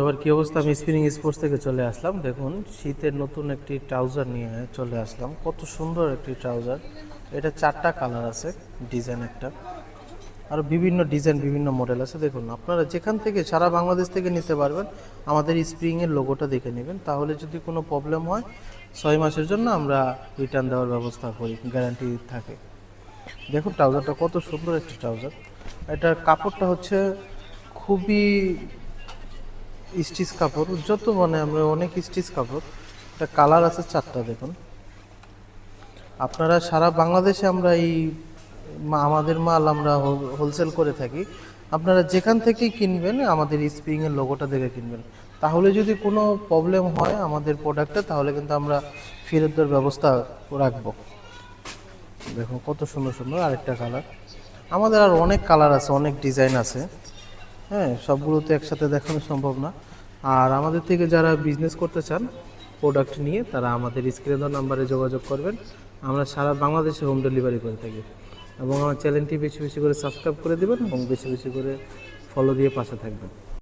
এবার কি অবস্থা? আমি স্পিনিং স্পোর্টস থেকে চলে আসলাম। দেখুন, শীতের নতুন একটি ট্রাউজার নিয়ে চলে আসলাম। কত সুন্দর একটি ট্রাউজার এটা চারটা কালার আছে ডিজাইন একটা। আর বিভিন্ন ডিজাইন বিভিন্ন মডেল আছে। দেখুন, আপনারা যেখান থেকে সারা বাংলাদেশ থেকে নিতে পারবেন, আমাদের স্প্রিংয়ের লোগোটা দেখে নেবেন। তাহলে যদি কোনো প্রবলেম হয়, ছয় মাসের জন্য আমরা রিটার্ন দেওয়ার ব্যবস্থা করি গ্যারান্টি থাকে। দেখুন ট্রাউজারটা কত সুন্দর একটি ট্রাউজার এটার কাপড়টা হচ্ছে খুবই স্টিচ কাপড়, যত মানে আমরা অনেক স্টিচ কাপড় এটা কালার আছে চারটা দেখুন। আপনারা সারা বাংলাদেশে আমরা এই আমাদের মাল আমরা হোলসেল করে থাকি। আপনারা যেখান থেকেই কিনবেন, আমাদের স্প্রিং এর লোগোটা দেখে কিনবেন। তাহলে যদি কোনো প্রবলেম হয় আমাদের প্রোডাক্টে তাহলে কিন্তু আমরা ফেরত দেওয়ার ব্যবস্থা রাখব। দেখুন কত সুন্দর সুন্দর আরেকটা কালার। আমাদের আর অনেক কালার আছে, অনেক ডিজাইন আছে। হ্যাঁ সবগুলো তো একসাথে দেখানো সম্ভব না। আর আমাদের থেকে যারা বিজনেস করতে চান প্রোডাক্ট নিয়ে, তারা আমাদের স্ক্রিনে দেওয়া নাম্বারে যোগাযোগ করবেন। আমরা সারা বাংলাদেশে হোম ডেলিভারি করে থাকি। এবং আমার চ্যানেলটি বেশি বেশি করে সাবস্ক্রাইব করে দেবেন এবং বেশি বেশি করে ফলো দিয়ে পাশে থাকবেন।